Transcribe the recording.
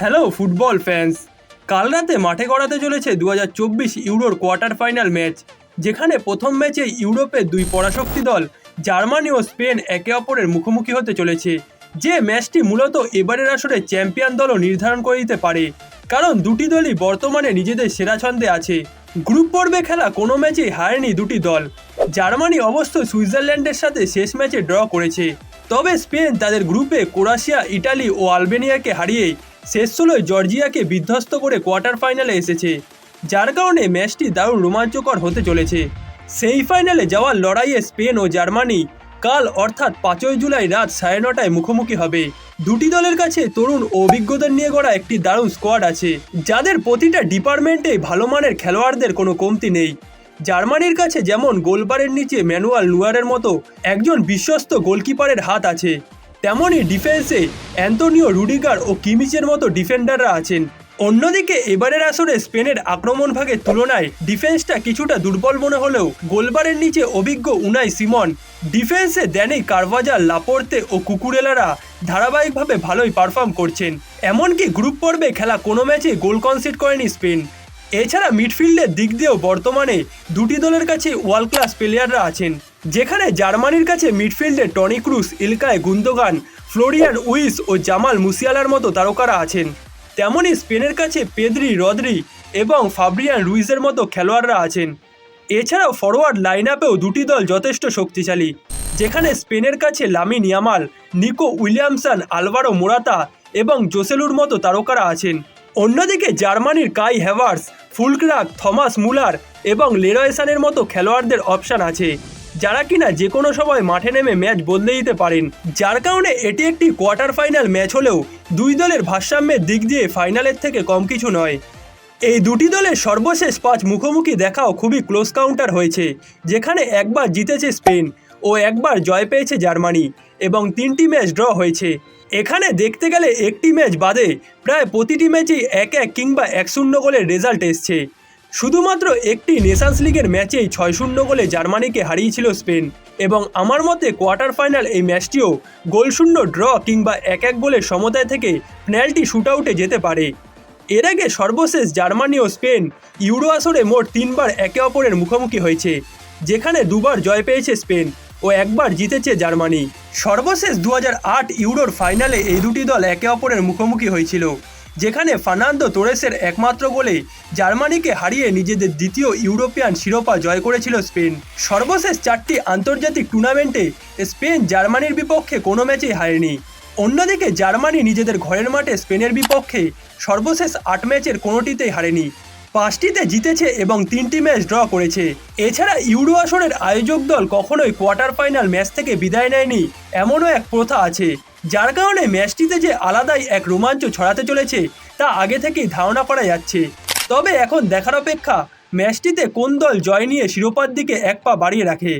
Hello football fans কাল রাতে মাঠে গড়াতে চলেছে দু হাজার চব্বিশ ইউরোর কোয়ার্টার ফাইনাল ম্যাচ, যেখানে প্রথম ম্যাচে ইউরোপের দুই পরাশক্তি দল, জার্মানি ও স্পেন একে অপরের মুখোমুখি হতে চলেছে, যে ম্যাচটি মূলত এবারের আসরে চ্যাম্পিয়ন দলও নির্ধারণ করে দিতে পারে। কারণ দুটি দলই বর্তমানে নিজেদের সেরা ছন্দে আছে। গ্রুপ পর্বে খেলা কোনো ম্যাচেই হারেনি দুটি দল। জার্মানি অবশ্য সুইজারল্যান্ডের সাথে শেষ ম্যাচে ড্র করেছে। তবে স্পেন তাদের গ্রুপে ক্রোয়েশিয়া, ইটালি ও আলবেনিয়াকে হারিয়ে শেষ ষোলোয় জর্জিয়াকে বিধ্বস্ত করে কোয়ার্টার ফাইনালে এসেছে, যার কারণে ম্যাচটি দারুণ রোমাঞ্চকর হতে চলেছে। সেই ফাইনালে যাওয়ার লড়াইয়ে স্পেন ও জার্মানি কাল অর্থাৎ পাঁচই জুলাই রাত সাড়ে নটায় মুখোমুখি হবে। দুটি দলের কাছে তরুণ ও অভিজ্ঞতা নিয়ে গড়া একটি দারুণ স্কোয়াড আছে, যাদের প্রতিটা ডিপার্টমেন্টে ভালো মানের খেলোয়াড়দের কোনো কমতি নেই। জার্মানির কাছে যেমন গোলবারের নিচে ম্যানুয়াল লুয়ারের মতো একজন বিশ্বস্ত গোলকিপারের হাত আছে তেমনই ডিফেন্সে অ্যান্তোনিও রুডিগার ও কিমিচের মতো ডিফেন্ডাররা আছেন। অন্যদিকে এবারের আসরে স্পেনের আক্রমণ ভাগের তুলনায় ডিফেন্সটা কিছুটা দুর্বল মনে হলেও গোলবারের নিচে অভিজ্ঞ উনাই সিমন। ডিফেন্সে ড্যানি কারভাজার লাপোর্তে ও কুকুরেলারা ধারাবাহিকভাবে ভালোই পারফর্ম করছেন। এমনকি গ্রুপ পর্বে খেলা কোনো ম্যাচে গোল কনসিড করেনি স্পেন। এছাড়া মিডফিল্ডের দিক দিয়েও বর্তমানে দুটি দলের কাছে ওয়ার্ল্ড ক্লাস প্লেয়াররা আছেন। যেখানে জার্মানির কাছে মিডফিল্ডে Toni Kroos Ilkay Gundogan, Florian উইস ও জামাল মুসিয়ালার মতো তারকারা আছেন। তেমনই স্পেনের কাছে পেদ্রি, রদ্রি এবং ফাব্রিয়ান রুইজের মতো খেলোয়াড়রা আছেন। এছাড়াও ফরওয়ার্ড লাইন আপেও দুটি দল যথেষ্ট শক্তিশালী। যেখানে স্পেনের কাছে Lamine Yamal, Nico Williamson, Alvaro Morata এবং জোসেলুর মতো তারকারা আছেন। অন্যদিকে জার্মানির কাই হ্যাভার্স, ফুলক্রাক, থমাস মুলার এবং লেরয়েসানের মতো খেলোয়াড়দের অপশান আছে। যারা কিনা যে কোনো সময় মাঠে নেমে ম্যাচ বদলে দিতে পারেন। যার কারণে এটি একটি কোয়ার্টার ফাইনাল ম্যাচ হলেও দুই দলের ভারসাম্যের দিক দিয়ে ফাইনালের থেকে কম কিছু নয়। এই দুটি দলের সর্বশেষ পাঁচ মুখোমুখি দেখাও খুবই ক্লোজ কাউন্টার হয়েছে, যেখানে একবার জিতেছে স্পেন ও একবার জয় পেয়েছে জার্মানি এবং তিনটি ম্যাচ ড্র হয়েছে। এখানে দেখতে গেলে একটি ম্যাচ বাদে প্রায় প্রতিটি ম্যাচেই এক এক কিংবা এক শূন্য গোলের রেজাল্ট এসছে। শুধুমাত্র একটি নেশনস লিগের ম্যাচেই ছয় শূন্য গোলে জার্মানিকে হারিয়েছিল স্পেন। এবং আমার মতে কোয়ার্টার ফাইনাল এই ম্যাচটিও গোলশূন্য ড্র কিংবা এক এক গোলের সমতায় থেকে পেনাল্টি শুট আউটে যেতে পারে। এর আগে সর্বশেষ জার্মানি ও স্পেন ইউরো আসরে মোট তিনবার একে অপরের মুখোমুখি হয়েছে, যেখানে দুবার জয় পেয়েছে স্পেন ও একবার জিতেছে জার্মানি। সর্বশেষ দু হাজার আট ইউরোর ফাইনালে এই দুটি দল একে অপরের মুখোমুখি হয়েছিল। যেখানে ফার্নান্দো তোরেসের একমাত্র গোলে জার্মানিকে হারিয়ে নিজেদের দ্বিতীয় ইউরোপিয়ান শিরোপা জয় করেছিল স্পেন। সর্বশেষ চারটি আন্তর্জাতিক টুর্নামেন্টে স্পেন জার্মানির বিপক্ষে কোনো ম্যাচেই হারেনি। অন্যদিকে জার্মানি নিজেদের ঘরের মাঠে স্পেনের বিপক্ষে সর্বশেষ আট ম্যাচের কোনোটিতেই হারেনি। পাঁচটিতে জিতেছে এবং তিনটি ম্যাচ ড্র করেছে। এছাড়া ইউরো আসরের আয়োজক দল কখনোই কোয়ার্টার ফাইনাল ম্যাচ থেকে বিদায় নেয়নি, এমনও এক প্রথা আছে। যার কারণে ম্যাচটিতে যে আলাদাই এক রোমাঞ্চ ছড়াতে চলেছে, তা আগে থেকেই ধারণা করা যাচ্ছে। তবে এখন দেখার অপেক্ষা, ম্যাচটিতে কোন দল জয় নিয়ে শিরোপার দিকে এক পা বাড়িয়ে রাখে?